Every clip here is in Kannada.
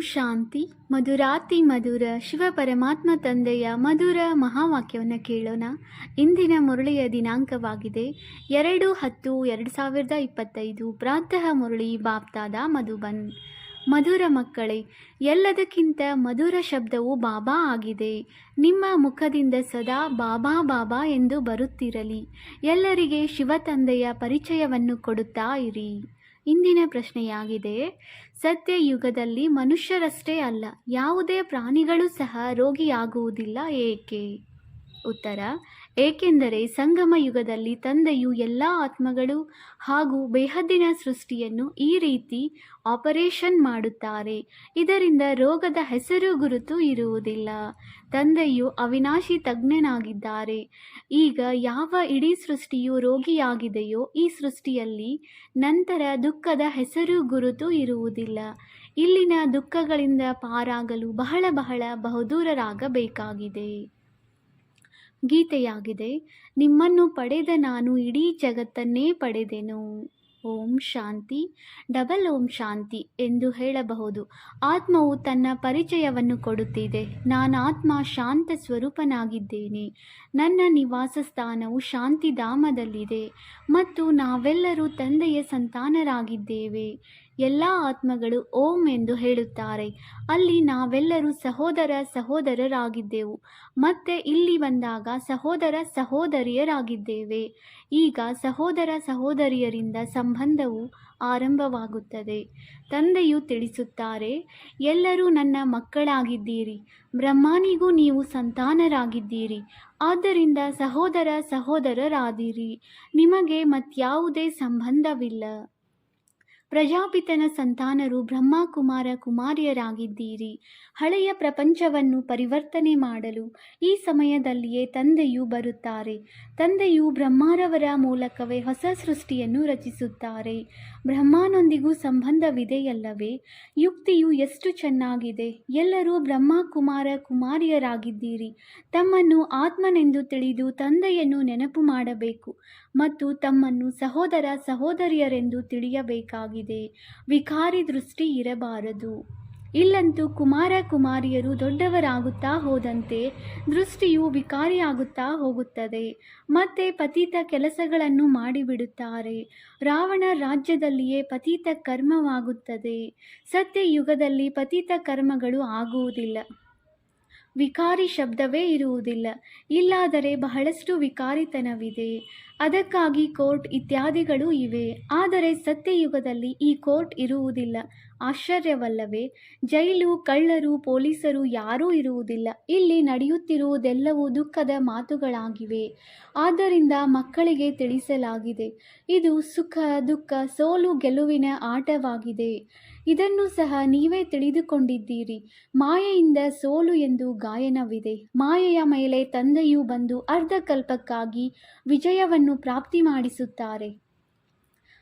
ಶಾಂತಿ, ಮಧುರಾತಿ, ಮಧುರ, ಶಿವ ಪರಮಾತ್ಮ ತಂದೆಯ ಮಧುರ ಮಹಾವಾಕ್ಯವನ್ನು ಕೇಳೋಣ. ಇಂದಿನ ಮುರಳಿಯ ದಿನಾಂಕವಾಗಿದೆ. ಎರಡು ಹತ್ತು ಎರಡು ಸಾವಿರದ ಇಪ್ಪತ್ತೈದು. ಪ್ರಾತಃ ಮುರಳಿ, ಬಾಪ್ತಾದ ಮಧುಬನ್. ಮಧುರ ಮಕ್ಕಳೇ, ಎಲ್ಲದಕ್ಕಿಂತ ಮಧುರ ಶಬ್ದವು ಬಾಬಾ ಆಗಿದೆ. ನಿಮ್ಮ ಮುಖದಿಂದ ಸದಾ ಬಾಬಾ ಬಾಬಾ ಎಂದು ಬರುತ್ತಿರಲಿ. ಎಲ್ಲರಿಗೆ ಶಿವ ತಂದೆಯ ಪರಿಚಯವನ್ನು ಕೊಡುತ್ತಾ ಇರಿ. ಇಂದಿನ ಪ್ರಶ್ನೆಯಾಗಿದೆ. ಸತ್ಯಯುಗದಲ್ಲಿ ಮನುಷ್ಯರಷ್ಟೇ ಅಲ್ಲ ಯಾವುದೇ ಪ್ರಾಣಿಗಳು ಸಹ ರೋಗಿಯಾಗುವುದಿಲ್ಲ ಏಕೆ? ಉತ್ತರ, ಏಕೆಂದರೆ ಸಂಗಮ ಯುಗದಲ್ಲಿ ತಂದೆಯು ಎಲ್ಲ ಆತ್ಮಗಳು ಹಾಗೂ ಬೇಹದ್ದಿನ ಸೃಷ್ಟಿಯನ್ನು ಈ ರೀತಿ ಆಪರೇಷನ್ ಮಾಡುತ್ತಾರೆ. ಇದರಿಂದ ರೋಗದ ಹೆಸರು ಗುರುತು ಇರುವುದಿಲ್ಲ. ತಂದೆಯು ಅವಿನಾಶಿ ತಜ್ಞನಾಗಿದ್ದಾರೆ. ಈಗ ಯಾವ ಇಡೀ ಸೃಷ್ಟಿಯು ರೋಗಿಯಾಗಿದೆಯೋ ಈ ಸೃಷ್ಟಿಯಲ್ಲಿ ನಂತರ ದುಃಖದ ಹೆಸರು ಗುರುತು ಇರುವುದಿಲ್ಲ. ಇಲ್ಲಿನ ದುಃಖಗಳಿಂದ ಪಾರಾಗಲು ಬಹಳ ಬಹಳ ಬಹುದೂರರಾಗಬೇಕಾಗಿದೆ. ಗೀತೆಯಾಗಿದೆ, ನಿಮ್ಮನ್ನು ಪಡೆದ ನಾನು ಇಡೀ ಜಗತ್ತನ್ನೇ ಪಡೆದೆನು. ಓಂ ಶಾಂತಿ, ಡಬಲ್ ಓಂ ಶಾಂತಿ ಎಂದು ಹೇಳಬಹುದು. ಆತ್ಮವು ತನ್ನ ಪರಿಚಯವನ್ನು ಕೊಡುತ್ತಿದೆ. ನಾನು ಆತ್ಮ ಶಾಂತ ಸ್ವರೂಪನಾಗಿದ್ದೇನೆ. ನನ್ನ ನಿವಾಸ ಸ್ಥಾನವು ಶಾಂತಿಧಾಮದಲ್ಲಿದೆ ಮತ್ತು ನಾವೆಲ್ಲರೂ ತಂದೆಯ ಸಂತಾನರಾಗಿದ್ದೇವೆ. ಎಲ್ಲ ಆತ್ಮಗಳು ಓಂ ಎಂದು ಹೇಳುತ್ತಾರೆ. ಅಲ್ಲಿ ನಾವೆಲ್ಲರೂ ಸಹೋದರ ಸಹೋದರರಾಗಿದ್ದೆವು. ಮತ್ತೆ ಇಲ್ಲಿ ಬಂದಾಗ ಸಹೋದರ ಸಹೋದರಿಯರಾಗಿದ್ದೇವೆ. ಈಗ ಸಹೋದರ ಸಹೋದರಿಯರಿಂದ ಸಂಬಂಧವು ಆರಂಭವಾಗುತ್ತದೆ. ತಂದೆಯು ತಿಳಿಸುತ್ತಾರೆ, ಎಲ್ಲರೂ ನನ್ನ ಮಕ್ಕಳಾಗಿದ್ದೀರಿ. ಬ್ರಹ್ಮನಿಗೂ ನೀವು ಸಂತಾನರಾಗಿದ್ದೀರಿ. ಆದ್ದರಿಂದ ಸಹೋದರ ಸಹೋದರರಾದಿರಿ. ನಿಮಗೆ ಮತ್ಯಾವುದೇ ಸಂಬಂಧವಿಲ್ಲ. ಪ್ರಜಾಪಿತನ ಸಂತಾನರು ಬ್ರಹ್ಮಕುಮಾರ ಕುಮಾರಿಯರಾಗಿದ್ದೀರಿ. ಹಳೆಯ ಪ್ರಪಂಚವನ್ನು ಪರಿವರ್ತನೆ ಮಾಡಲು ಈ ಸಮಯದಲ್ಲಿಯೇ ತಂದೆಯು ಬರುತ್ತಾರೆ. ತಂದೆಯು ಬ್ರಹ್ಮಾರವರ ಮೂಲಕವೇ ಹೊಸ ಸೃಷ್ಟಿಯನ್ನು ರಚಿಸುತ್ತಾರೆ. ಬ್ರಹ್ಮನೊಂದಿಗೂ ಸಂಬಂಧವಿದೆಯಲ್ಲವೇ? ಯುಕ್ತಿಯು ಎಷ್ಟು ಚೆನ್ನಾಗಿದೆ? ಎಲ್ಲರೂ ಬ್ರಹ್ಮ ಕುಮಾರ ಕುಮಾರಿಯರಾಗಿದ್ದೀರಿ. ತಮ್ಮನ್ನು ಆತ್ಮನೆಂದು ತಿಳಿದು ತಂದೆಯನ್ನು ನೆನಪು ಮಾಡಬೇಕು ಮತ್ತು ತಮ್ಮನ್ನು ಸಹೋದರ ಸಹೋದರಿಯರೆಂದು ತಿಳಿಯಬೇಕಾಗಿದೆ. ವಿಕಾರಿ ದೃಷ್ಟಿ ಇರಬಾರದು. ಇಲ್ಲಂತೂ ಕುಮಾರ ಕುಮಾರಿಯರು ದೊಡ್ಡವರಾಗುತ್ತಾ ಹೋದಂತೆ ದೃಷ್ಟಿಯು ವಿಕಾರಿಯಾಗುತ್ತಾ ಹೋಗುತ್ತದೆ. ಮತ್ತೆ ಪತೀತ ಕೆಲಸಗಳನ್ನು ಮಾಡಿಬಿಡುತ್ತಾರೆ. ರಾವಣ ರಾಜ್ಯದಲ್ಲಿಯೇ ಪತೀತ ಕರ್ಮವಾಗುತ್ತದೆ. ಸತ್ಯ ಯುಗದಲ್ಲಿ ಪತೀತ ಕರ್ಮಗಳು ಆಗುವುದಿಲ್ಲ. ವಿಕಾರಿ ಶಬ್ದವೇ ಇರುವುದಿಲ್ಲ. ಇಲ್ಲಾದರೆ ಬಹಳಷ್ಟು ವಿಕಾರಿತನವಿದೆ. ಅದಕ್ಕಾಗಿ ಕೋರ್ಟ್ ಇತ್ಯಾದಿಗಳು ಇವೆ. ಆದರೆ ಸತ್ಯಯುಗದಲ್ಲಿ ಈ ಕೋರ್ಟ್ ಇರುವುದಿಲ್ಲ. ಆಶ್ಚರ್ಯವಲ್ಲವೇ, ಜೈಲು, ಕಳ್ಳರು, ಪೊಲೀಸರು ಯಾರೂ ಇರುವುದಿಲ್ಲ. ಇಲ್ಲಿ ನಡೆಯುತ್ತಿರುವುದೆಲ್ಲವೂ ದುಃಖದ ಮಾತುಗಳಾಗಿವೆ. ಆದ್ದರಿಂದ ಮಕ್ಕಳಿಗೆ ತಿಳಿಸಲಾಗಿದೆ. ಇದು ಸುಖ, ದುಃಖ, ಸೋಲು ಗೆಲುವಿನ ಆಟವಾಗಿದೆ. ಇದನ್ನು ಸಹ ನೀವೇ ತಿಳಿದುಕೊಂಡಿದ್ದೀರಿ. ಮಾಯೆಯಿಂದ ಸೋಲು ಎಂದು ಗಾಯನವಿದೆ. ಮಾಯೆಯ ಮೇಲೆ ತಂದೆಯು ಬಂದು ಅರ್ಧಕಲ್ಪಕ್ಕಾಗಿ ವಿಜಯವನ್ನು ಪ್ರಾಪ್ತಿ ಮಾಡಿಸುತ್ತಾರೆ.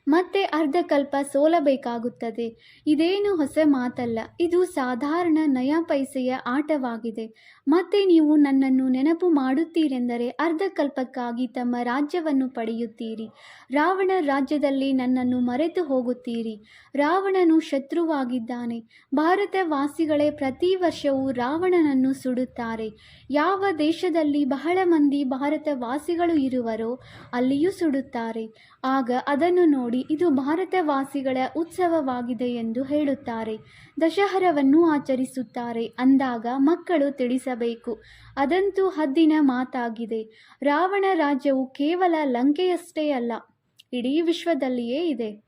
ಮತ್ತೆ ಅರ್ಧಕಲ್ಪ ಸೋಲಬೇಕಾಗುತ್ತದೆ. ಇದೇನು ಹೊಸ ಮಾತಲ್ಲ, ಇದು ಸಾಧಾರಣ ನಯ ಪೈಸೆಯ ಆಟವಾಗಿದೆ. ಮತ್ತೆ ನೀವು ನನ್ನನ್ನು ನೆನಪು ಮಾಡುತ್ತೀರೆಂದರೆ ಅರ್ಧಕಲ್ಪಕ್ಕಾಗಿ ತಮ್ಮ ರಾಜ್ಯವನ್ನು ಪಡೆಯುತ್ತೀರಿ. ರಾವಣ ರಾಜ್ಯದಲ್ಲಿ ನನ್ನನ್ನು ಮರೆತು ಹೋಗುತ್ತೀರಿ. ರಾವಣನು ಶತ್ರುವಾಗಿದ್ದಾನೆ. ಭಾರತವಾಸಿಗಳೇ, ಪ್ರತಿ ವರ್ಷವೂ ರಾವಣನನ್ನು ಸುಡುತ್ತಾರೆ. ಯಾವ ದೇಶದಲ್ಲಿ ಬಹಳ ಮಂದಿ ಭಾರತವಾಸಿಗಳು ಇರುವರೋ, ಅಲ್ಲಿಯೂ ಸುಡುತ್ತಾರೆ. ಆಗ ಅದನ್ನು ನೋಡಿ ಇದು ಭಾರತವಾಸಿಗಳ ಉತ್ಸವವಾಗಿದೆ ಎಂದು ಹೇಳುತ್ತಾರೆ. ದಶಹರವನ್ನು ಆಚರಿಸುತ್ತಾರೆ. ಅಂದಾಗ ಮಕ್ಕಳು ತಿಳಿಸಬೇಕು. ಅದಂತೂ ಹದ್ದಿನ ಮಾತಾಗಿದೆ. ರಾವಣ ರಾಜ್ಯವು ಕೇವಲ ಲಂಕೆಯಷ್ಟೇ ಅಲ್ಲ, ಇಡೀ ವಿಶ್ವದಲ್ಲಿಯೇ ಇದೆ.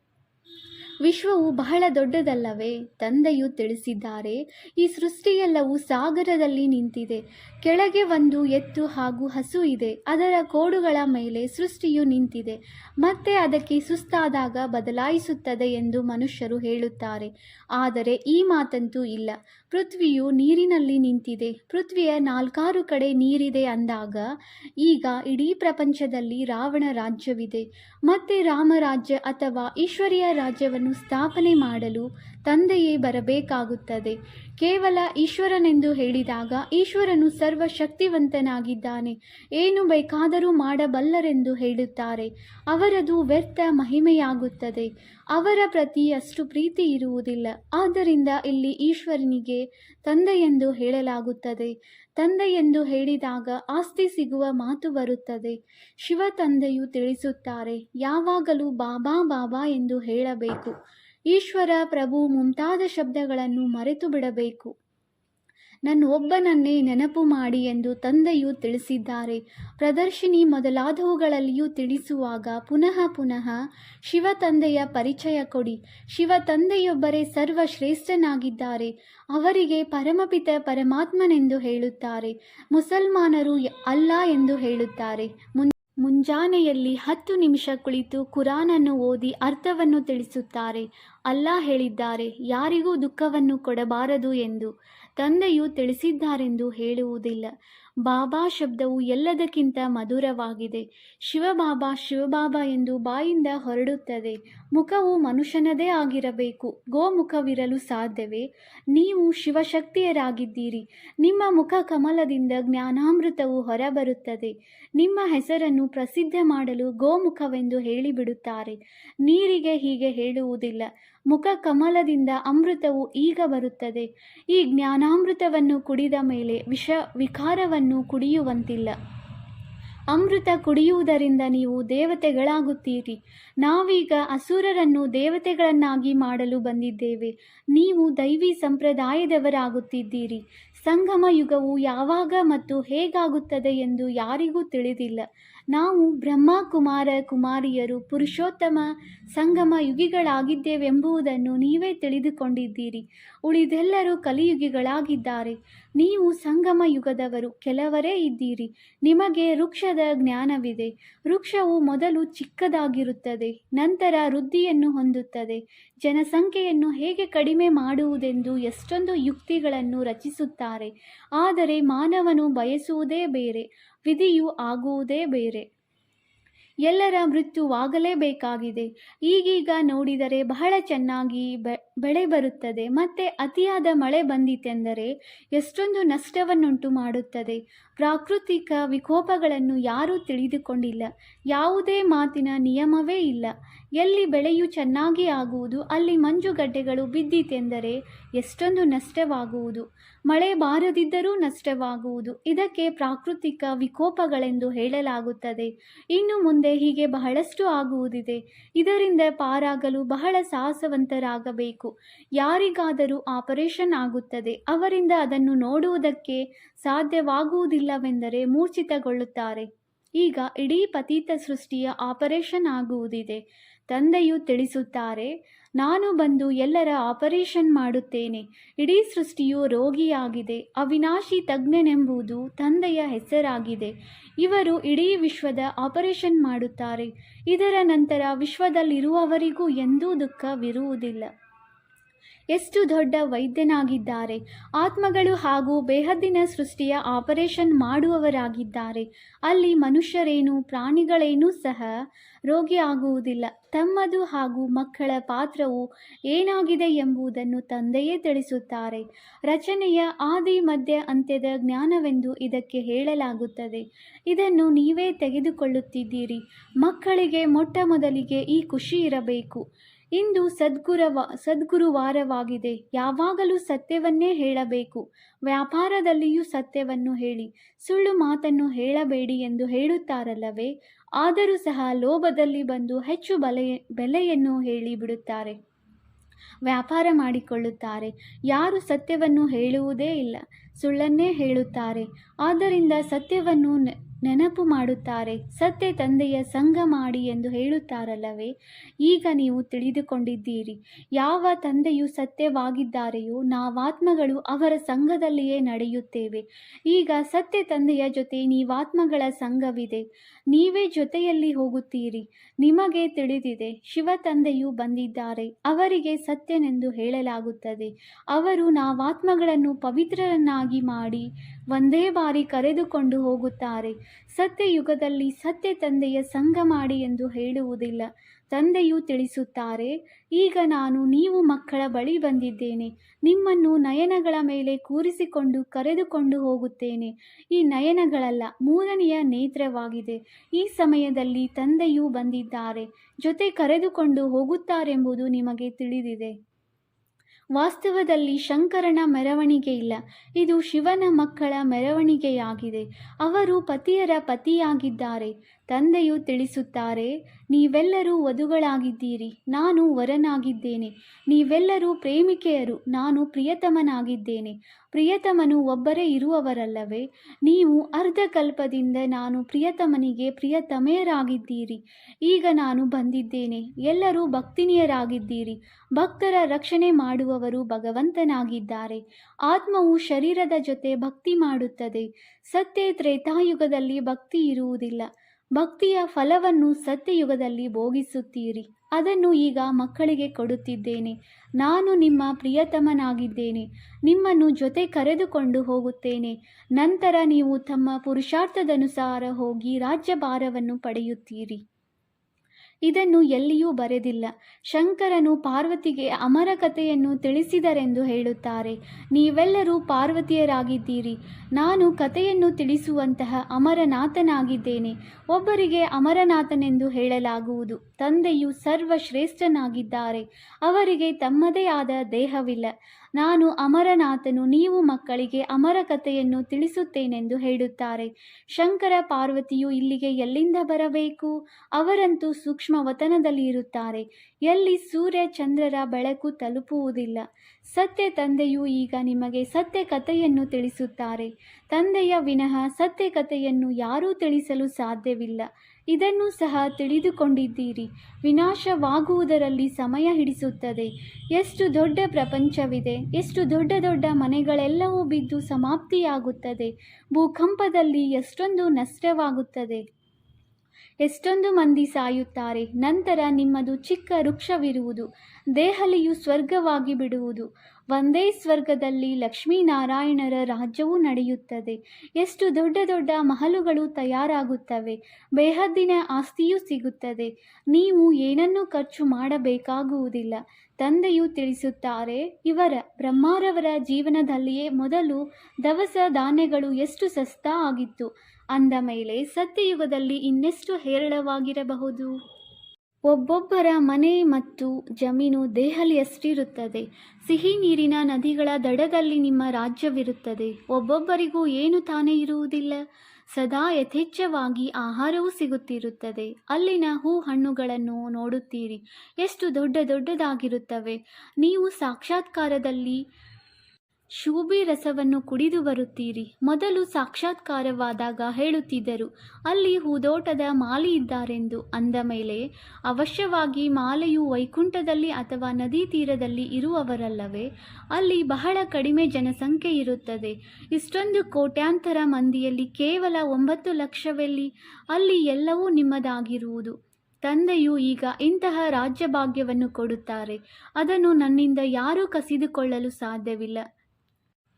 ವಿಶ್ವವು ಬಹಳ ದೊಡ್ಡದಲ್ಲವೇ? ತಂದೆಯು ತಿಳಿಸಿದ್ದಾರೆ, ಈ ಸೃಷ್ಟಿಯೆಲ್ಲವೂ ಸಾಗರದಲ್ಲಿ ನಿಂತಿದೆ. ಕೆಳಗೆ ಒಂದು ಎತ್ತು ಹಾಗೂ ಹಸು ಇದೆ, ಅದರ ಕೋಡುಗಳ ಮೇಲೆ ಸೃಷ್ಟಿಯು ನಿಂತಿದೆ. ಮತ್ತೆ ಅದಕ್ಕೆ ಸುಸ್ತಾದಾಗ ಬದಲಾಯಿಸುತ್ತದೆ ಎಂದು ಮನುಷ್ಯರು ಹೇಳುತ್ತಾರೆ. ಆದರೆ ಈ ಮಾತಂತೂ ಇಲ್ಲ. ಪೃಥ್ವಿಯು ನೀರಿನಲ್ಲಿ ನಿಂತಿದೆ. ಪೃಥ್ವಿಯ ನಾಲ್ಕಾರು ಕಡೆ ನೀರಿದೆ ಅಂದಾಗ, ಈಗ ಇಡೀ ಪ್ರಪಂಚದಲ್ಲಿ ರಾವಣ ರಾಜ್ಯವಿದೆ. ಮತ್ತೆ ರಾಮರಾಜ್ಯ ಅಥವಾ ಈಶ್ವರೀಯ ರಾಜ್ಯವನ್ನು ಸ್ಥಾಪನೆ ಮಾಡಲು ತಂದೆಯೇ ಬರಬೇಕಾಗುತ್ತದೆ. ಕೇವಲ ಈಶ್ವರನೆಂದು ಹೇಳಿದಾಗ ಈಶ್ವರನು ಸರ್ವಶಕ್ತಿವಂತನಾಗಿದ್ದಾನೆ. ಏನು ಬೇಕಾದರೂ ಮಾಡಬಲ್ಲರೆಂದು ಹೇಳುತ್ತಾರೆ. ಅವರದು ವ್ಯರ್ಥ ಮಹಿಮೆಯಾಗುತ್ತದೆ. ಅವರ ಪ್ರತಿ ಅಷ್ಟು ಪ್ರೀತಿ ಇರುವುದಿಲ್ಲ. ಆದ್ದರಿಂದ ಇಲ್ಲಿ ಈಶ್ವರನಿಗೆ ತಂದೆಯೆಂದು ಹೇಳಲಾಗುತ್ತದೆ. ತಂದೆ ಎಂದು ಹೇಳಿದಾಗ ಆಸ್ತಿ ಸಿಗುವ ಮಾತು ಬರುತ್ತದೆ. ಶಿವ ತಂದೆಯು ತಿಳಿಸುತ್ತಾರೆ, ಯಾವಾಗಲೂ ಬಾಬಾ ಬಾಬಾ ಎಂದು ಹೇಳಬೇಕು. ಈಶ್ವರ ಪ್ರಭು ಮುಂತಾದ ಶಬ್ದಗಳನ್ನು ಮರೆತು ಬಿಡಬೇಕು. ನನ್ನ ಒಬ್ಬನನ್ನೇ ನೆನಪು ಮಾಡಿ ಎಂದು ತಂದೆಯು ತಿಳಿಸಿದ್ದಾರೆ. ಪ್ರದರ್ಶಿನಿ ಮೊದಲಾದವುಗಳಲ್ಲಿಯೂ ತಿಳಿಸುವಾಗ ಪುನಃ ಪುನಃ ಶಿವ ತಂದೆಯ ಪರಿಚಯ ಕೊಡಿ. ಶಿವ ತಂದೆಯೊಬ್ಬರೇ ಸರ್ವಶ್ರೇಷ್ಠನಾಗಿದ್ದಾರೆ. ಅವರಿಗೆ ಪರಮಪಿತ ಪರಮಾತ್ಮನೆಂದು ಹೇಳುತ್ತಾರೆ. ಮುಸಲ್ಮಾನರು ಅಲ್ಲ ಎಂದು ಹೇಳುತ್ತಾರೆ. ಮುನ್ ಮುಂಜಾನೆಯಲ್ಲಿ ಹತ್ತು ನಿಮಿಷ ಕುಳಿತು ಕುರಾನನ್ನು ಓದಿ ಅರ್ಥವನ್ನು ತಿಳಿಸುತ್ತಾರೆ. ಅಲ್ಲಾ ಹೇಳಿದ್ದಾರೆ, ಯಾರಿಗೂ ದುಃಖವನ್ನು ಕೊಡಬಾರದು ಎಂದು ತಂದೆಯು ತಿಳಿಸಿದ್ದಾರೆಂದು ಹೇಳುವುದಿಲ್ಲ. ಬಾಬಾ ಶಬ್ದವು ಎಲ್ಲದಕ್ಕಿಂತ ಮಧುರವಾಗಿದೆ. ಶಿವಬಾಬಾ ಶಿವಬಾಬಾ ಎಂದು ಬಾಯಿಂದ ಹೊರಡುತ್ತದೆ. ಮುಖವು ಮನುಷ್ಯನದೇ ಆಗಿರಬೇಕು. ಗೋಮುಖವಿರಲು ಸಾಧ್ಯವೇ? ನೀವು ಶಿವಶಕ್ತಿಯರಾಗಿದ್ದೀರಿ. ನಿಮ್ಮ ಮುಖ ಕಮಲದಿಂದ ಜ್ಞಾನಾಮೃತವು ಹೊರಬರುತ್ತದೆ. ನಿಮ್ಮ ಹೆಸರನ್ನು ಪ್ರಸಿದ್ಧ ಮಾಡಲು ಗೋಮುಖವೆಂದು ಹೇಳಿಬಿಡುತ್ತಾರೆ. ನೀರಿಗೆ ಹೀಗೆ ಹೇಳುವುದಿಲ್ಲ. ಮುಖ ಕಮಲದಿಂದ ಅಮೃತವು ಈಗ ಬರುತ್ತದೆ. ಈ ಜ್ಞಾನಾಮೃತವನ್ನು ಕುಡಿದ ಮೇಲೆ ವಿಷ ವಿಕಾರವನ್ನು ಕುಡಿಯುವಂತಿಲ್ಲ. ಅಮೃತ ಕುಡಿಯುವುದರಿಂದ ನೀವು ದೇವತೆಗಳಾಗುತ್ತೀರಿ. ನಾವೀಗ ಅಸುರರನ್ನು ದೇವತೆಗಳನ್ನಾಗಿ ಮಾಡಲು ಬಂದಿದ್ದೇವೆ. ನೀವು ದೈವಿ ಸಂಪ್ರದಾಯದವರಾಗುತ್ತಿದ್ದೀರಿ. ಸಂಗಮ ಯುಗವು ಯಾವಾಗ ಮತ್ತು ಹೇಗಾಗುತ್ತದೆ ಎಂದು ಯಾರಿಗೂ ತಿಳಿದಿಲ್ಲ. ನಾವು ಬ್ರಹ್ಮ ಕುಮಾರ ಕುಮಾರಿಯರು ಪುರುಷೋತ್ತಮ ಸಂಗಮ ಯುಗಿಗಳಾಗಿದ್ದೇವೆಂಬುದನ್ನು ನೀವೇ ತಿಳಿದುಕೊಂಡಿದ್ದೀರಿ. ಉಳಿದೆಲ್ಲರೂ ಕಲಿಯುಗಿಗಳಾಗಿದ್ದಾರೆ. ನೀವು ಸಂಗಮ ಯುಗದವರು ಕೆಲವರೇ ಇದ್ದೀರಿ. ನಿಮಗೆ ವೃಕ್ಷದ ಜ್ಞಾನವಿದೆ. ವೃಕ್ಷವು ಮೊದಲು ಚಿಕ್ಕದಾಗಿರುತ್ತದೆ, ನಂತರ ವೃದ್ಧಿಯನ್ನು ಹೊಂದುತ್ತದೆ. ಜನಸಂಖ್ಯೆಯನ್ನು ಹೇಗೆ ಕಡಿಮೆ ಮಾಡುವುದೆಂದು ಎಷ್ಟೊಂದು ಯುಕ್ತಿಗಳನ್ನು ರಚಿಸುತ್ತಾರೆ. ಆದರೆ ಮಾನವನು ಬಯಸುವುದೇ ಬೇರೆ. ವಿಧಿಯು ಆಗುವುದೇ ಬೇರೆ. ಎಲ್ಲರ ಮೃತ್ಯುವಾಗಲೇಬೇಕಾಗಿದೆ. ಈಗೀಗ ನೋಡಿದರೆ ಬಹಳ ಚೆನ್ನಾಗಿ ಬೆಳೆ ಬರುತ್ತದೆ. ಮತ್ತೆ ಅತಿಯಾದ ಮಳೆ ಬಂದಿತೆಂದರೆ ಎಷ್ಟೊಂದು ನಷ್ಟವನ್ನುಂಟು ಮಾಡುತ್ತದೆ. ಪ್ರಾಕೃತಿಕ ವಿಕೋಪಗಳನ್ನು ಯಾರೂ ತಿಳಿದುಕೊಂಡಿಲ್ಲ. ಯಾವುದೇ ಮಾತಿನ ನಿಯಮವೇ ಇಲ್ಲ. ಎಲ್ಲಿ ಬೆಳೆಯು ಚೆನ್ನಾಗಿ ಆಗುವುದು, ಅಲ್ಲಿ ಮಂಜುಗಡ್ಡೆಗಳು ಬಿದ್ದಿತೆಂದರೆ ಎಷ್ಟೊಂದು ನಷ್ಟವಾಗುವುದು. ಮಳೆ ಬಾರದಿದ್ದರೂ ನಷ್ಟವಾಗುವುದು. ಇದಕ್ಕೆ ಪ್ರಾಕೃತಿಕ ವಿಕೋಪಗಳೆಂದು ಹೇಳಲಾಗುತ್ತದೆ. ಇನ್ನು ಮುಂದೆ ಹೀಗೆ ಬಹಳಷ್ಟು ಆಗುವುದಿದೆ. ಇದರಿಂದ ಪಾರಾಗಲು ಬಹಳ ಸಾಹಸವಂತರಾಗಬೇಕು. ಯಾರಿಗಾದರೂ ಆಪರೇಷನ್ ಆಗುತ್ತದೆ. ಅವರಿಂದ ಅದನ್ನು ನೋಡುವುದಕ್ಕೆ ಸಾಧ್ಯವಾಗುವುದಿಲ್ಲವೆಂದರೆ ಮೂರ್ಛಿತಗೊಳ್ಳುತ್ತಾರೆ. ಈಗ ಇಡೀ ಪತೀತ ಸೃಷ್ಟಿಯ ಆಪರೇಷನ್ ಆಗುವುದಿದೆ. ತಂದೆಯು ತಿಳಿಸುತ್ತಾರೆ ನಾನು ಬಂದು ಎಲ್ಲರ ಆಪರೇಷನ್ ಮಾಡುತ್ತೇನೆ. ಇಡೀ ಸೃಷ್ಟಿಯು ರೋಗಿಯಾಗಿದೆ. ಅವಿನಾಶಿ ತಜ್ಞನೆಂಬುದು ತಂದೆಯ ಹೆಸರಾಗಿದೆ. ಇವರು ಇಡೀ ವಿಶ್ವದ ಆಪರೇಷನ್ ಮಾಡುತ್ತಾರೆ. ಇದರ ನಂತರ ವಿಶ್ವದಲ್ಲಿರುವವರಿಗೂ ಎಂದೂ ದುಃಖವಿರುವುದಿಲ್ಲ. ಎಷ್ಟು ದೊಡ್ಡ ವೈದ್ಯನಾಗಿದ್ದಾರೆ. ಆತ್ಮಗಳು ಹಾಗೂ ಬೇಹದ್ದಿನ ಸೃಷ್ಟಿಯ ಆಪರೇಷನ್ ಮಾಡುವವರಾಗಿದ್ದಾರೆ. ಅಲ್ಲಿ ಮನುಷ್ಯರೇನು, ಪ್ರಾಣಿಗಳೇನೂ ಸಹ ರೋಗಿ ಆಗುವುದಿಲ್ಲ ತಮ್ಮದು ಹಾಗೂ ಮಕ್ಕಳ ಪಾತ್ರವು ಏನಾಗಿದೆ ಎಂಬುದನ್ನು ತಂದೆಯೇ ತಿಳಿಸುತ್ತಾರೆ. ರಚನೆಯ ಆದಿ, ಮಧ್ಯ, ಅಂತ್ಯದ ಜ್ಞಾನವೆಂದು ಇದಕ್ಕೆ ಹೇಳಲಾಗುತ್ತದೆ. ಇದನ್ನು ನೀವೇ ತೆಗೆದುಕೊಳ್ಳುತ್ತಿದ್ದೀರಿ. ಮಕ್ಕಳಿಗೆ ಮೊಟ್ಟ ಮೊದಲಿಗೆ ಈ ಖುಷಿ ಇರಬೇಕು. ಇಂದು ಸದ್ಗುರವ, ಸದ್ಗುರುವಾರವಾಗಿದೆ. ಯಾವಾಗಲೂ ಸತ್ಯವನ್ನೇ ಹೇಳಬೇಕು. ವ್ಯಾಪಾರದಲ್ಲಿಯೂ ಸತ್ಯವನ್ನು ಹೇಳಿ. ಸುಳ್ಳು ಮಾತನ್ನು ಹೇಳಬೇಡಿ ಎಂದು ಹೇಳುತ್ತಾರಲ್ಲವೇ? ಆದರೂ ಸಹ ಲೋಭದಲ್ಲಿ ಬಂದು ಹೆಚ್ಚು ಬಲೆ, ಬೆಲೆಯನ್ನು ಹೇಳಿ ಬಿಡುತ್ತಾರೆ ವ್ಯಾಪಾರ ಮಾಡಿಕೊಳ್ಳುತ್ತಾರೆ. ಯಾರು ಸತ್ಯವನ್ನು ಹೇಳುವುದೇ ಇಲ್ಲ. ಸುಳ್ಳನ್ನೇ ಹೇಳುತ್ತಾರೆ. ಆದ್ದರಿಂದ ಸತ್ಯವನ್ನು ನೆನಪು ಮಾಡುತ್ತಾರೆ. ಸತ್ಯ ತಂದೆಯ ಸಂಘ ಮಾಡಿ ಎಂದು ಹೇಳುತ್ತಾರಲ್ಲವೇ? ಈಗ ನೀವು ತಿಳಿದುಕೊಂಡಿದ್ದೀರಿ. ಯಾವ ತಂದೆಯು ಸತ್ಯವಾಗಿದ್ದಾರೆಯೋ ನಾವಾತ್ಮಗಳು ಅವರ ಸಂಘದಲ್ಲಿಯೇ ನಡೆಯುತ್ತೇವೆ. ಈಗ ಸತ್ಯ ತಂದೆಯ ಜೊತೆ ನೀವಾತ್ಮಗಳ ಸಂಘವಿದೆ. ನೀವೇ ಜೊತೆಯಲ್ಲಿ ಹೋಗುತ್ತೀರಿ. ನಿಮಗೆ ತಿಳಿದಿದೆ, ಶಿವ ತಂದೆಯು ಬಂದಿದ್ದಾರೆ. ಅವರಿಗೆ ಸತ್ಯನೆಂದು ಹೇಳಲಾಗುತ್ತದೆ. ಅವರು ನಾವಾತ್ಮಗಳನ್ನು ಪವಿತ್ರರನ್ನಾಗಿ ಮಾಡಿ ಒಂದೇ ಬಾರಿ ಕರೆದುಕೊಂಡು ಹೋಗುತ್ತಾರೆ. ಸತ್ಯಯುಗದಲ್ಲಿ ಸತ್ಯ ತಂದೆಯ ಸಂಘ ಮಾಡಿ ಎಂದು ಹೇಳುವುದಿಲ್ಲ. ತಂದೆಯು ತಿಳಿಸುತ್ತಾರೆ, ಈಗ ನಾನು ನೀವು ಮಕ್ಕಳ ಬಳಿ ಬಂದಿದ್ದೇನೆ. ನಿಮ್ಮನ್ನು ನಯನಗಳ ಮೇಲೆ ಕೂರಿಸಿಕೊಂಡು ಕರೆದುಕೊಂಡು ಹೋಗುತ್ತೇನೆ. ಈ ನಯನಗಳಲ್ಲ, ಮೂರನೆಯ ನೇತ್ರವಾಗಿದೆ. ಈ ಸಮಯದಲ್ಲಿ ತಂದೆಯು ಬಂದಿದ್ದಾರೆ. ಜೊತೆ ಕರೆದುಕೊಂಡು ಹೋಗುತ್ತಾರೆಂಬುದು ನಿಮಗೆ ತಿಳಿದಿದೆ. ವಾಸ್ತವದಲ್ಲಿ ಶಂಕರನ ಮೆರವಣಿಗೆ ಇಲ್ಲ. ಇದು ಶಿವನ ಮಕ್ಕಳ ಮೆರವಣಿಗೆಯಾಗಿದೆ. ಅವರು ಪತಿಯರ ಪತಿಯಾಗಿದ್ದಾರೆ. ತಂದೆಯು ತಿಳಿಸುತ್ತಾರೆ, ನೀವೆಲ್ಲರೂ ವಧುಗಳಾಗಿದ್ದೀರಿ, ನಾನು ವರನಾಗಿದ್ದೇನೆ. ನೀವೆಲ್ಲರೂ ಪ್ರೇಮಿಕೆಯರು, ನಾನು ಪ್ರಿಯತಮನಾಗಿದ್ದೇನೆ. ಪ್ರಿಯತಮನು ಒಬ್ಬರೇ ಇರುವವರಲ್ಲವೇ? ನೀವು ಅರ್ಧಕಲ್ಪದಿಂದ ನಾನು ಪ್ರಿಯತಮನಿಗೆ ಪ್ರಿಯತಮೆಯರಾಗಿದ್ದೀರಿ. ಈಗ ನಾನು ಬಂದಿದ್ದೇನೆ. ಎಲ್ಲರೂ ಭಕ್ತಿನಿಯರಾಗಿದ್ದೀರಿ. ಭಕ್ತರ ರಕ್ಷಣೆ ಮಾಡುವವರು ಭಗವಂತನಾಗಿದ್ದಾರೆ. ಆತ್ಮವು ಶರೀರದ ಜೊತೆ ಭಕ್ತಿ ಮಾಡುತ್ತದೆ. ಸತ್ಯ ತ್ರೇತಾಯುಗದಲ್ಲಿ ಭಕ್ತಿ ಇರುವುದಿಲ್ಲ. ಭಕ್ತಿಯ ಫಲವನ್ನು ಸತ್ಯಯುಗದಲ್ಲಿ ಭೋಗಿಸುತ್ತೀರಿ. ಅದನ್ನು ಈಗ ಮಕ್ಕಳಿಗೆ ಕೊಡುತ್ತಿದ್ದೇನೆ. ನಾನು ನಿಮ್ಮ ಪ್ರಿಯತಮನಾಗಿದ್ದೇನೆ. ನಿಮ್ಮನ್ನು ಜೊತೆ ಕರೆದುಕೊಂಡು ಹೋಗುತ್ತೇನೆ. ನಂತರ ನೀವು ತಮ್ಮ ಪುರುಷಾರ್ಥದನುಸಾರ ಹೋಗಿ ರಾಜ್ಯಭಾರವನ್ನು ಪಡೆಯುತ್ತೀರಿ. ಇದನ್ನು ಎಲ್ಲಿಯೂ ಬರೆದಿಲ್ಲ. ಶಂಕರನು ಪಾರ್ವತಿಗೆ ಅಮರ ಕಥೆಯನ್ನು ತಿಳಿಸಿದರೆಂದು ಹೇಳುತ್ತಾರೆ. ನೀವೆಲ್ಲರೂ ಪಾರ್ವತಿಯರಾಗಿದ್ದೀರಿ. ನಾನು ಕಥೆಯನ್ನು ತಿಳಿಸುವಂತಹ ಅಮರನಾಥನಾಗಿದ್ದೇನೆ. ಒಬ್ಬರಿಗೆ ಅಮರನಾಥನೆಂದು ಹೇಳಲಾಗುವುದು. ತಂದೆಯು ಸರ್ವಶ್ರೇಷ್ಠನಾಗಿದ್ದಾರೆ. ಅವರಿಗೆ ತಮ್ಮದೇ ಆದ ದೇಹವಿಲ್ಲ. ನಾನು ಅಮರನಾಥನು, ನೀವು ಮಕ್ಕಳಿಗೆ ಅಮರ ಕಥೆಯನ್ನು ತಿಳಿಸುತ್ತೇನೆಂದು ಹೇಳುತ್ತಾರೆ. ಶಂಕರ ಪಾರ್ವತಿಯು ಇಲ್ಲಿಗೆ ಎಲ್ಲಿಂದ ಬರಬೇಕು? ಅವರಂತೂ ಸೂಕ್ಷ್ಮ ವತನದಲ್ಲಿ ಇರುತ್ತಾರೆ ಎಲ್ಲಿ ಸೂರ್ಯ ಚಂದ್ರರ ಬೆಳಕು ತಲುಪುವುದಿಲ್ಲ. ಸತ್ಯ ತಂದೆಯು ಈಗ ನಿಮಗೆ ಸತ್ಯ ಕಥೆಯನ್ನು ತಿಳಿಸುತ್ತಾರೆ. ತಂದೆಯ ವಿನಃ ಸತ್ಯ ಕಥೆಯನ್ನು ಯಾರೂ ತಿಳಿಸಲು ಸಾಧ್ಯವಿಲ್ಲ. ಇದನ್ನು ಸಹ ತಿಳಿದುಕೊಂಡಿದ್ದೀರಿ. ವಿನಾಶವಾಗುವುದರಲ್ಲಿ ಸಮಯ ಹಿಡಿಸುತ್ತದೆ. ಎಷ್ಟು ದೊಡ್ಡ ಪ್ರಪಂಚವಿದೆ, ಎಷ್ಟು ದೊಡ್ಡ ದೊಡ್ಡ ಮನೆಗಳೆಲ್ಲವೂ ಬಿದ್ದು ಸಮಾಪ್ತಿಯಾಗುತ್ತದೆ. ಭೂಕಂಪದಲ್ಲಿ ಎಷ್ಟೊಂದು ನಷ್ಟವಾಗುತ್ತದೆ. ಎಷ್ಟೊಂದು ಮಂದಿ ಸಾಯುತ್ತಾರೆ. ನಂತರ ನಿಮ್ಮದು ಚಿಕ್ಕ ವೃಕ್ಷವಿರುವುದು. ದೇಹಲಿಯು ಸ್ವರ್ಗವಾಗಿ ಬಿಡುವುದು. ಒಂದೇ ಸ್ವರ್ಗದಲ್ಲಿ ಲಕ್ಷ್ಮೀನಾರಾಯಣರ ರಾಜ್ಯವು ನಡೆಯುತ್ತದೆ. ಎಷ್ಟು ದೊಡ್ಡ ದೊಡ್ಡ ಮಹಲುಗಳು ತಯಾರಾಗುತ್ತವೆ. ಬೇಹದ್ದಿನ ಆಸ್ತಿಯೂ ಸಿಗುತ್ತದೆ. ನೀವು ಏನನ್ನೂ ಖರ್ಚು ಮಾಡಬೇಕಾಗುವುದಿಲ್ಲ. ತಂದೆಯು ತಿಳಿಸುತ್ತಾರೆ, ಇವರ, ಬ್ರಹ್ಮಾರವರ ಜೀವನದಲ್ಲಿಯೇ ಮೊದಲು ದವಸ ಧಾನ್ಯಗಳು ಎಷ್ಟು ಸಸ್ತಾ ಆಗಿತ್ತು. ಅಂದ ಮೇಲೆ ಸತ್ಯಯುಗದಲ್ಲಿ ಇನ್ನೆಷ್ಟು ಹೇರಳವಾಗಿರಬಹುದು? ಒಬ್ಬೊಬ್ಬರ ಮನೆ ಮತ್ತು ಜಮೀನು ದೇಹಲಿಯಷ್ಟಿರುತ್ತದೆ. ಸಿಹಿ ನೀರಿನ ನದಿಗಳ ದಡದಲ್ಲಿ ನಿಮ್ಮ ರಾಜ್ಯವಿರುತ್ತದೆ. ಒಬ್ಬೊಬ್ಬರಿಗೂ ಏನು ತಾನೇ ಇರುವುದಿಲ್ಲ. ಸದಾ ಯಥೇಚ್ಛವಾಗಿ ಆಹಾರವೂ ಸಿಗುತ್ತಿರುತ್ತದೆ. ಅಲ್ಲಿನ ಹೂ ಹಣ್ಣುಗಳನ್ನು ನೋಡುತ್ತೀರಿ. ಎಷ್ಟು ದೊಡ್ಡ ದೊಡ್ಡದಾಗಿರುತ್ತವೆ. ನೀವು ಸಾಕ್ಷಾತ್ಕಾರದಲ್ಲಿ ಶೂಬಿ ರಸವನ್ನು ಕುಡಿದು ಬರುತ್ತೀರಿ. ಮೊದಲು ಸಾಕ್ಷಾತ್ಕಾರವಾದಾಗ ಹೇಳುತ್ತಿದ್ದರು, ಅಲ್ಲಿ ಹೂದೋಟದ ಮಾಲಿ ಇದ್ದಾರೆಂದು ಅಂದ ಮೇಲೆ, ಅವಶ್ಯವಾಗಿ ಮಾಲೆಯು ವೈಕುಂಠದಲ್ಲಿ ಅಥವಾ ನದಿ ತೀರದಲ್ಲಿ ಇರುವವರಲ್ಲವೇ, ಅಲ್ಲಿ ಬಹಳ ಕಡಿಮೆ ಜನಸಂಖ್ಯೆ ಇರುತ್ತದೆ. ಇಷ್ಟೊಂದು ಕೋಟ್ಯಾಂತರ ಮಂದಿಯಲ್ಲಿ ಕೇವಲ ಒಂಬತ್ತು ಲಕ್ಷವೆಲ್ಲಿ, ಅಲ್ಲಿ ಎಲ್ಲವೂ ನಿಮ್ಮದಾಗಿರುವುದು. ತಂದೆಯು ಈಗ ಇಂತಹ ರಾಜ್ಯಭಾಗ್ಯವನ್ನು ಕೊಡುತ್ತಾರೆ, ಅದನ್ನು ನನ್ನಿಂದ ಯಾರೂ ಕಸಿದುಕೊಳ್ಳಲು ಸಾಧ್ಯವಿಲ್ಲ.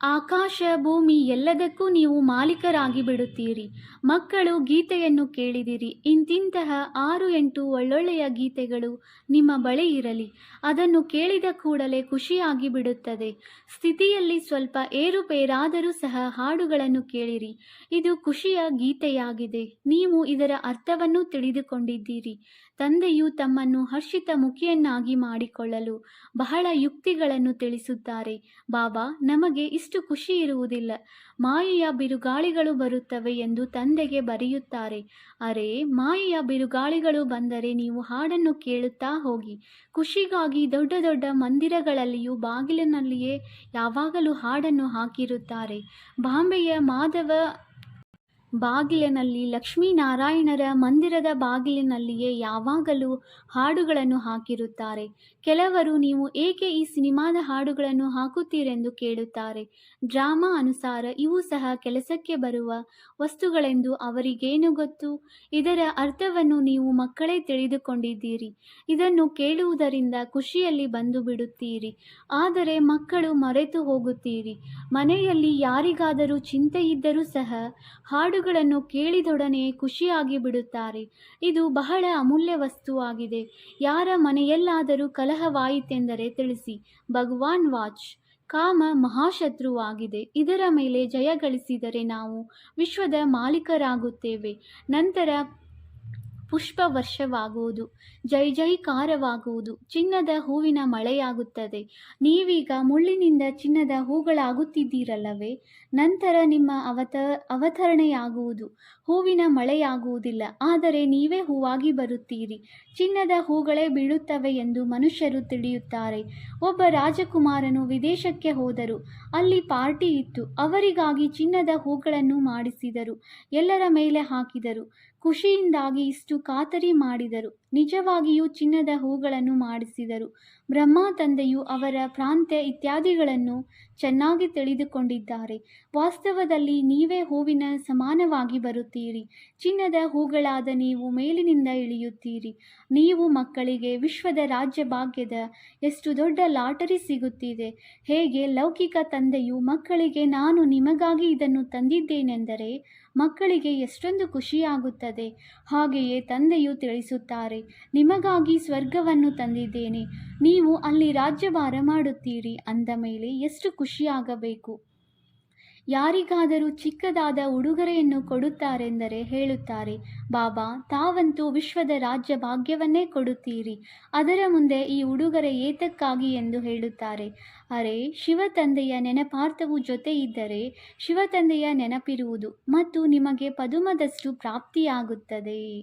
ಆಕಾಶ ಭೂಮಿ ಎಲ್ಲದಕ್ಕೂ ನೀವು ಮಾಲೀಕರಾಗಿ ಬಿಡುತ್ತೀರಿ. ಮಕ್ಕಳು ಗೀತೆಯನ್ನು ಕೇಳಿದಿರಿ. ಇಂತಿಂತಹ ಆರು ಎಂಟು ಒಳ್ಳೊಳ್ಳೆಯ ಗೀತೆಗಳು ನಿಮ್ಮ ಬಳಿ ಇರಲಿ. ಅದನ್ನು ಕೇಳಿದ ಕೂಡಲೇ ಖುಷಿಯಾಗಿ ಬಿಡುತ್ತದೆ. ಸ್ಥಿತಿಯಲ್ಲಿ ಸ್ವಲ್ಪ ಏರುಪೇರಾದರೂ ಸಹ ಹಾಡುಗಳನ್ನು ಕೇಳಿರಿ. ಇದು ಖುಷಿಯ ಗೀತೆಯಾಗಿದೆ. ನೀವು ಇದರ ಅರ್ಥವನ್ನು ತಿಳಿದುಕೊಂಡಿದ್ದೀರಿ. ತಂದೆಯು ತಮ್ಮನ್ನು ಹರ್ಷಿತ ಮುಖಿಯನ್ನಾಗಿ ಮಾಡಿಕೊಳ್ಳಲು ಬಹಳ ಯುಕ್ತಿಗಳನ್ನು ತಿಳಿಸುತ್ತಾರೆ. ಬಾಬಾ, ನಮಗೆ ಇಷ್ಟು ಖುಷಿ ಇರುವುದಿಲ್ಲ. ಮಾಯೆಯ ಬಿರುಗಾಳಿಗಳು ಬರುತ್ತವೆ ಎಂದು ತಂದೆಗೆ ಬರೆಯುತ್ತಾರೆ. ಅರೆ, ಮಾಯೆಯ ಬಿರುಗಾಳಿಗಳು ಬಂದರೆ ನೀವು ಹಾಡನ್ನು ಕೇಳುತ್ತಾ ಹೋಗಿ. ಖುಷಿಗಾಗಿ ದೊಡ್ಡ ದೊಡ್ಡ ಮಂದಿರಗಳಲ್ಲಿಯೂ ಬಾಗಿಲಿನಲ್ಲಿಯೇ ಯಾವಾಗಲೂ ಹಾಡನ್ನು ಹಾಕಿರುತ್ತಾರೆ. ಬಾಂಬೆಯ ಮಾಧವ ಬಾಗಿಲಿನಲ್ಲಿ ಲಕ್ಷ್ಮೀನಾರಾಯಣರ ಮಂದಿರದ ಬಾಗಿಲಿನಲ್ಲಿಯೇ ಯಾವಾಗಲೂ ಹಾಡುಗಳನ್ನು ಹಾಕಿರುತ್ತಾರೆ. ಕೆಲವರು ನೀವು ಏಕೆ ಈ ಸಿನಿಮಾದ ಹಾಡುಗಳನ್ನು ಹಾಕುತ್ತೀರೆಂದು ಕೇಳುತ್ತಾರೆ. ಡ್ರಾಮಾ ಅನುಸಾರ ಇವು ಸಹ ಕೆಲಸಕ್ಕೆ ಬರುವ ವಸ್ತುಗಳೆಂದು ಅವರಿಗೇನು ಗೊತ್ತು? ಇದರ ಅರ್ಥವನ್ನು ನೀವು ಮಕ್ಕಳೇ ತಿಳಿದುಕೊಂಡಿದ್ದೀರಿ. ಇದನ್ನು ಕೇಳುವುದರಿಂದ ಖುಷಿಯಲ್ಲಿ ಬಂದು ಬಿಡುತ್ತೀರಿ. ಆದರೆ ಮಕ್ಕಳು ಮರೆತು ಹೋಗುತ್ತೀರಿ. ಮನೆಯಲ್ಲಿ ಯಾರಿಗಾದರೂ ಚಿಂತೆ ಇದ್ದರೂ ಸಹ ಹಾಡು ಹಾಡುಗಳನ್ನು ಕೇಳಿದೊಡನೆ ಖುಷಿಯಾಗಿ ಬಿಡುತ್ತಾರೆ. ಇದು ಬಹಳ ಅಮೂಲ್ಯ ವಸ್ತುವಾಗಿದೆ. ಯಾರ ಮನೆಯಲ್ಲಾದರೂ ಕಲಹವಾಯಿತೆಂದರೆ ತಿಳಿಸಿ. ಭಗವಾನ್ ವಾಚ್. ಕಾಮ ಮಹಾಶತ್ರುವಾಗಿದೆ. ಇದರ ಮೇಲೆ ಜಯ ಗಳಿಸಿದರೆ ನಾವು ವಿಶ್ವದ ಮಾಲೀಕರಾಗುತ್ತೇವೆ. ನಂತರ ಪುಷ್ಪ ವರ್ಷವಾಗುವುದು ಜೈ ಜೈಕಾರವಾಗುವುದು ಚಿನ್ನದ ಹೂವಿನ ಮಳೆಯಾಗುತ್ತದೆ. ನೀವೀಗ ಮುಳ್ಳಿನಿಂದ ಚಿನ್ನದ ಹೂಗಳಾಗುತ್ತಿದ್ದೀರಲ್ಲವೇ? ನಂತರ ನಿಮ್ಮ ಅವತ, ಅವತರಣೆಯಾಗುವುದು. ಹೂವಿನ ಮಳೆಯಾಗುವುದಿಲ್ಲ, ಆದರೆ ನೀವೇ ಹೂವಾಗಿ ಬರುತ್ತೀರಿ. ಚಿನ್ನದ ಹೂಗಳೇ ಬೀಳುತ್ತವೆ ಎಂದು ಮನುಷ್ಯರು ತಿಳಿಯುತ್ತಾರೆ. ಒಬ್ಬ ರಾಜಕುಮಾರನು ವಿದೇಶಕ್ಕೆ ಹೋದರು. ಅಲ್ಲಿ ಪಾರ್ಟಿ ಇತ್ತು. ಅವರಿಗಾಗಿ ಚಿನ್ನದ ಹೂಗಳನ್ನು ಮಾಡಿಸಿದರು. ಎಲ್ಲರ ಮೇಲೆ ಹಾಕಿದರು. ಖುಷಿಯಿಂದಾಗಿ ಇಷ್ಟು ಖಾತರಿ ಮಾಡಿದರು. ನಿಜವಾಗಿಯೂ ಚಿನ್ನದ ಹೂಗಳನ್ನು ಮಾಡಿಸಿದರು. ಬ್ರಹ್ಮ ತಂದೆಯು ಅವರ ಪ್ರಾಂತ್ಯ ಇತ್ಯಾದಿಗಳನ್ನು ಚೆನ್ನಾಗಿ ತಿಳಿದುಕೊಂಡಿದ್ದಾರೆ. ವಾಸ್ತವದಲ್ಲಿ ನೀವೇ ಹೂವಿನ ಸಮಾನವಾಗಿ ಬರುತ್ತೀರಿ. ಚಿನ್ನದ ಹೂಗಳಾದ ನೀವು ಮೇಲಿನಿಂದ ಇಳಿಯುತ್ತೀರಿ. ನೀವು ಮಕ್ಕಳಿಗೆ ವಿಶ್ವದ ರಾಜ್ಯ ಭಾಗ್ಯದ ಎಷ್ಟು ದೊಡ್ಡ ಲಾಟರಿ ಸಿಗುತ್ತಿದೆ. ಹೇಗೆ ಲೌಕಿಕ ತಂದೆಯು ಮಕ್ಕಳಿಗೆ ನಾನು ನಿಮಗಾಗಿ ಇದನ್ನು ತಂದಿದ್ದೇನೆಂದರೆ ಮಕ್ಕಳಿಗೆ ಎಷ್ಟೊಂದು ಖುಷಿಯಾಗುತ್ತದೆ. ಹಾಗೆಯೇ ತಂದೆಯು ತಿಳಿಸುತ್ತಾರೆ, ನಿಮಗಾಗಿ ಸ್ವರ್ಗವನ್ನು ತಂದಿದ್ದೇನೆ. ನೀವು ಅಲ್ಲಿ ರಾಜ್ಯಭಾರ ಮಾಡುತ್ತೀರಿ. ಅಂದ ಮೇಲೆ ಎಷ್ಟು ಖುಷಿಯಾಗಬೇಕು. ಯಾರಿಗಾದರೂ ಚಿಕ್ಕದಾದ ಉಡುಗೊರೆಯನ್ನು ಕೊಡುತ್ತಾರೆಂದರೆ ಹೇಳುತ್ತಾರೆ, ಬಾಬಾ, ತಾವಂತೂ ವಿಶ್ವದ ರಾಜ್ಯ ಭಾಗ್ಯವನ್ನೇ ಕೊಡುತ್ತೀರಿ. ಅದರ ಮುಂದೆ ಈ ಉಡುಗೊರೆ ಏತಕ್ಕಾಗಿ ಎಂದು ಹೇಳುತ್ತಾರೆ. ಅರೆ, ಶಿವತಂದೆಯ ನೆನಪಾರ್ಥವು ಜೊತೆ ಇದ್ದರೆ ಶಿವತಂದೆಯ ನೆನಪಿರುವುದು ಮತ್ತು ನಿಮಗೆ ಪದುಮದಷ್ಟು ಪ್ರಾಪ್ತಿಯಾಗುತ್ತದೆ.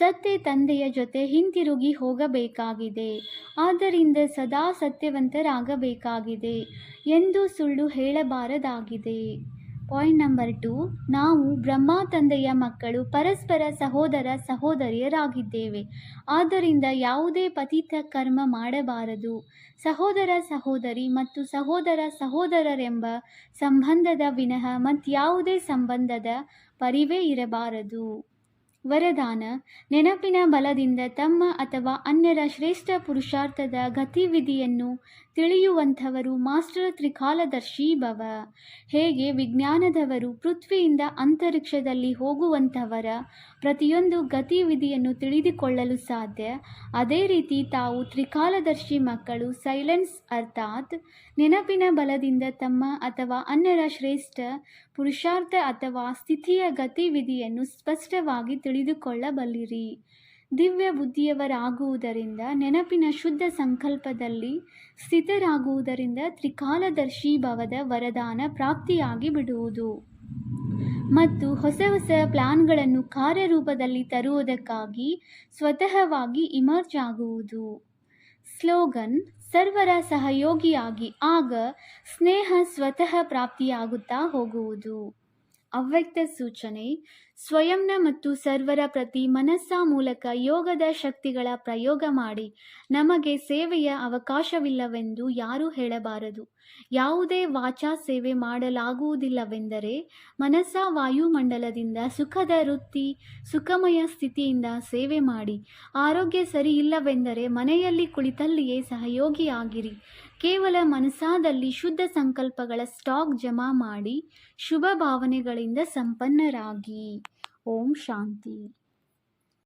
ಸತ್ಯ ತಂದೆಯ ಜೊತೆ ಹಿಂತಿರುಗಿ ಹೋಗಬೇಕಾಗಿದೆ. ಆದ್ದರಿಂದ ಸದಾ ಸತ್ಯವಂತರಾಗಬೇಕಾಗಿದೆ ಎಂದು ಸುಳ್ಳು ಹೇಳಬಾರದಾಗಿದೆ. ಪಾಯಿಂಟ್ ನಂಬರ್ ಟು, ನಾವು ಬ್ರಹ್ಮ ತಂದೆಯ ಮಕ್ಕಳು ಪರಸ್ಪರ ಸಹೋದರ ಸಹೋದರಿಯರಾಗಿದ್ದೇವೆ. ಆದ್ದರಿಂದ ಯಾವುದೇ ಪತಿತ ಕರ್ಮ ಮಾಡಬಾರದು. ಸಹೋದರ ಸಹೋದರಿ ಮತ್ತು ಸಹೋದರ ಸಹೋದರರೆಂಬ ಸಂಬಂಧದ ವಿನಃ ಮತ್ಯಾವುದೇ ಸಂಬಂಧದ ಪರಿವೇ ಇರಬಾರದು. ವರದಾನ ನೆನಪಿನ ಬಲದಿಂದ ತಮ್ಮ ಅಥವಾ ಅನ್ಯರ ಶ್ರೇಷ್ಠ ಪುರುಷಾರ್ಥದ ಗತಿವಿಧಿಯನ್ನು ತಿಳಿಯುವಂಥವರು ಮಾಸ್ಟರ್ ತ್ರಿಕಾಲದರ್ಶಿ ಭವ. ಹೇಗೆ ವಿಜ್ಞಾನದವರು ಪೃಥ್ವಿಯಿಂದ ಅಂತರಿಕ್ಷದಲ್ಲಿ ಹೋಗುವಂಥವರ ಪ್ರತಿಯೊಂದು ಗತಿವಿಧಿಯನ್ನು ತಿಳಿದುಕೊಳ್ಳಲು ಸಾಧ್ಯ. ಅದೇ ರೀತಿ ತಾವು ತ್ರಿಕಾಲದರ್ಶಿ ಮಕ್ಕಳು ಸೈಲೆನ್ಸ್ ಅರ್ಥಾತ್ ನೆನಪಿನ ಬಲದಿಂದ ತಮ್ಮ ಅಥವಾ ಅನ್ಯರ ಶ್ರೇಷ್ಠ, ಪುರುಷಾರ್ಥ ಅಥವಾ ಸ್ಥಿತಿಯ ಗತಿವಿಧಿಯನ್ನು ಸ್ಪಷ್ಟವಾಗಿ ತಿಳಿದುಕೊಳ್ಳಬಲ್ಲಿರಿ. ದಿವ್ಯ ಬುದ್ಧಿಯವರಾಗುವುದರಿಂದ, ನೆನಪಿನ ಶುದ್ಧ ಸಂಕಲ್ಪದಲ್ಲಿ ಸ್ಥಿತರಾಗುವುದರಿಂದ ತ್ರಿಕಾಲದರ್ಶಿ ಭವದ ವರದಾನ ಪ್ರಾಪ್ತಿಯಾಗಿ ಬಿಡುವುದು. ಮತ್ತು ಹೊಸ ಹೊಸ ಪ್ಲಾನ್ಗಳನ್ನು ಕಾರ್ಯರೂಪದಲ್ಲಿ ತರುವುದಕ್ಕಾಗಿ ಸ್ವತಃವಾಗಿ ಇಮರ್ಜ್ ಆಗುವುದು. ಸ್ಲೋಗನ್, ಸರ್ವರ ಸಹಯೋಗಿಯಾಗಿ ಆಗ ಸ್ನೇಹ ಸ್ವತಃ ಪ್ರಾಪ್ತಿಯಾಗುತ್ತಾ ಹೋಗುವುದು. ಅವ್ಯಕ್ತ ಸೂಚನೆ, ಸ್ವಯಂನ ಮತ್ತು ಸರ್ವರ ಪ್ರತಿ ಮನಸ್ಸ ಮೂಲಕ ಯೋಗದ ಶಕ್ತಿಗಳ ಪ್ರಯೋಗ ಮಾಡಿ ನಮಗೆ ಸೇವೆಯ ಅವಕಾಶವಿಲ್ಲವೆಂದು ಯಾರೂ ಹೇಳಬಾರದು. ಯಾವುದೇ ವಾಚಾ ಸೇವೆ ಮಾಡಲಾಗುವುದಿಲ್ಲವೆಂದರೆ ಮನಸ್ಸ ವಾಯುಮಂಡಲದಿಂದ ಸುಖದ ವೃತ್ತಿ, ಸುಖಮಯ ಸ್ಥಿತಿಯಿಂದ ಸೇವೆ ಮಾಡಿ. ಆರೋಗ್ಯ ಸರಿ ಇಲ್ಲವೆಂದರೆ ಮನೆಯಲ್ಲಿ ಕುಳಿತಲ್ಲಿಯೇ ಸಹಯೋಗಿಯಾಗಿರಿ. ಕೇವಲ ಮನಸಾದಲ್ಲಿ ಶುದ್ಧ ಸಂಕಲ್ಪಗಳ ಸ್ಟಾಕ್ ಜಮಾ ಮಾಡಿ ಶುಭ ಭಾವನೆಗಳಿಂದ ಸಂಪನ್ನರಾಗಿ. ಓಂ ಶಾಂತಿ.